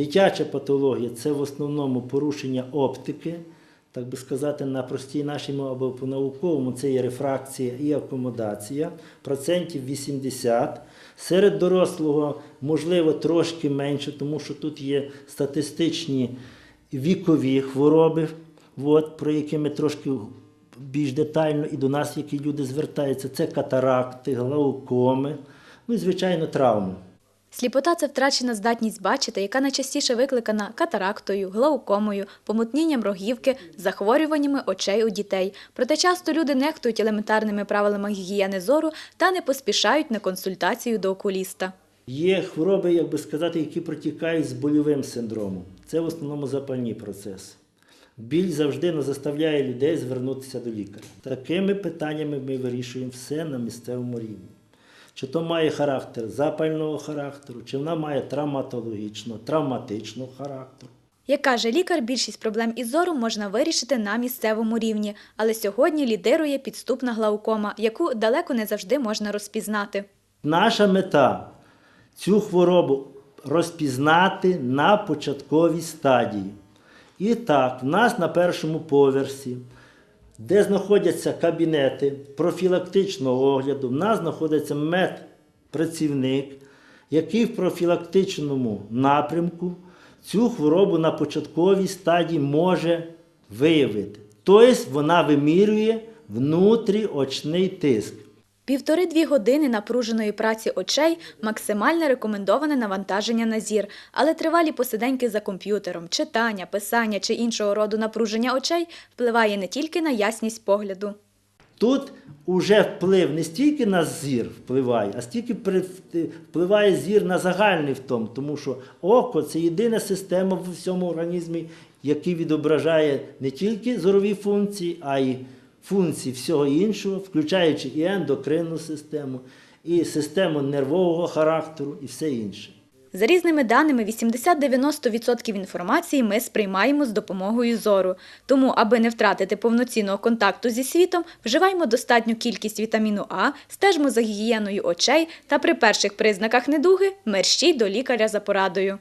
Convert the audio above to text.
Дитяча патологія це в основному порушення оптики, так би сказати, на простій нашому або по-науковому це є рефракція і акомодація, процентів 80. Серед дорослого, можливо, трошки менше, тому що тут є статистичні вікові хвороби, от, про які ми трошки більш детально і до нас, які люди звертаються, це катаракти, глаукоми, ну і, звичайно, травми. Сліпота це втрачена здатність бачити, яка найчастіше викликана катарактою, глаукомою, помутнінням рогівки, захворюваннями очей у дітей. Проте часто люди нехтують елементарними правилами гігієни зору та не поспішають на консультацію до окуліста. Є хвороби, як би сказати, які протікають з больовим синдромом. Це в основному запальні процеси. Біль завжди заставляє людей звернутися до лікаря. Такими питаннями ми вирішуємо все на місцевому рівні. Чи то має характер запального характеру, чи вона має травматологічного, травматичного характеру. Як каже лікар, більшість проблем із зору можна вирішити на місцевому рівні, але сьогодні лідирує підступна глаукома, яку далеко не завжди можна розпізнати. Наша мета цю хворобу розпізнати на початковій стадії. І так, в нас на першому поверсі, де знаходяться кабінети профілактичного огляду, в нас знаходиться медпрацівник, який в профілактичному напрямку цю хворобу на початковій стадії може виявити. Тобто вона вимірює внутріочний тиск. Півтори-дві години напруженої праці очей максимальне рекомендоване навантаження на зір, але тривалі посиденьки за комп'ютером, читання, писання чи іншого роду напруження очей впливає не тільки на ясність погляду. Тут уже вплив не стільки на зір впливає, а стільки впливає зір на загальний втом, тому що око це єдина система в всьому організмі, який відображає не тільки зорові функції, а й функції всього іншого, включаючи і ендокринну систему, і систему нервового характеру, і все інше. За різними даними, 80-90% інформації ми сприймаємо з допомогою зору. Тому, аби не втратити повноцінного контакту зі світом, вживаємо достатню кількість вітаміну А, стежмо за гігієною очей та при перших признаках недуги мерщій до лікаря за порадою.